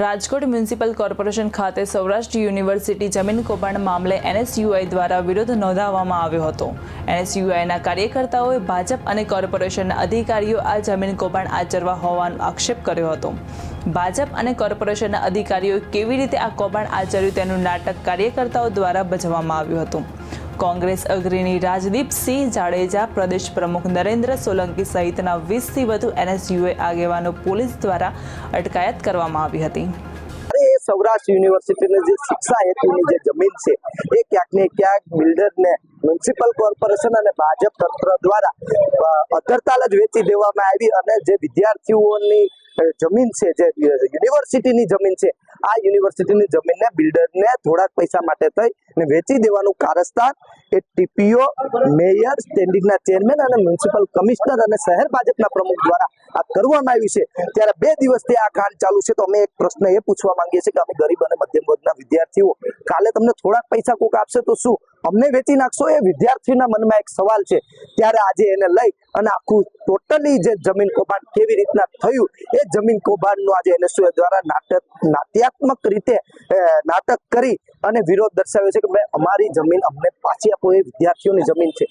Rajkot municipal corporation ખાતે Saurashtra university જમીન કૌભાંડ મામલે એનએસયુઆઈ દ્વારા વિરોધ નોંધાવવામાં આવ્યો હતો. એનએસયુઆઈના કાર્યકર્તાઓએ ભાજપ અને કોર્પોરેશનના અધિકારીઓ આ જમીન કૌભાંડ આચરવા હોવાનો આક્ષેપ કર્યો હતો. ભાજપ અને કોર્પોરેશનના અધિકારીઓએ કેવી રીતે આ કૌભાંડ આચર્યું તેનું નાટક કાર્યકર્તાઓ દ્વારા ભજવવામાં આવ્યું હતું. કોંગ્રેસ અગ્રણી રાજદીપસિંહ જાડેજા, પ્રદેશ પ્રમુખ નરેન્દ્ર સોલંકી સહિતના વીસથી વધુ એનએસયુએ આગેવાનો પોલીસ દ્વારા અટકાયત કરવામાં આવી હતી. સૌરાષ્ટ્ર યુનિવર્સિટીની જે શિક્ષા હેતુની જે જમીન છે, એ ક્યાંક ને ક્યાંક બિલ્ડરને મ્યુનિસિપલ કોર્પોરેશન અને ભાજપ તંત્ર દ્વારા અધરતાલ જ વેચી દેવામાં આવી અને જે વિદ્યાર્થીઓની જમીન છે, જે યુનિવર્સિટીની જમીન છે, આ યુનિવર્સિટીની જમીનને બિલ્ડરને થોડાક પૈસા માટે થઈ ને વેચી દેવાનું કારસ્તાન એ ટીપીઓ, મેયર, સ્ટેન્ડિંગના ચેરમેન અને મ્યુનિસિપલ કમિશનર અને શહેર ભાજપના પ્રમુખ દ્વારા આ કરવામાં આવ્યું છે. ત્યારે બે દિવસથી આ કાંડ ચાલુ છે. તો અમે એક પ્રશ્ન એ પૂછવા માંગીએ છીએ કે અમે ગરીબ અને મધ્યમ વર્ગના કાલે તમને થોડાક પૈસા કોક આપશે તો શું? અમને વેચી નાખશો એ વિદ્યાર્થીના મનમાં એક સવાલ છે. ત્યારે આજે એને લઈ અને આખું ટોટલી જે જમીન કૌભાંડ કેવી રીતના થયું એ જમીન કૌભાંડનું આજે એનએસયુ દ્વારા નાટક, નાટ્યાત્મક રીતે નાટક કરી અને વિરોધ દર્શાવ્યો છે કે ભાઈ અમારી જમીન અમને પાછી આપો એ વિદ્યાર્થીઓની જમીન છે.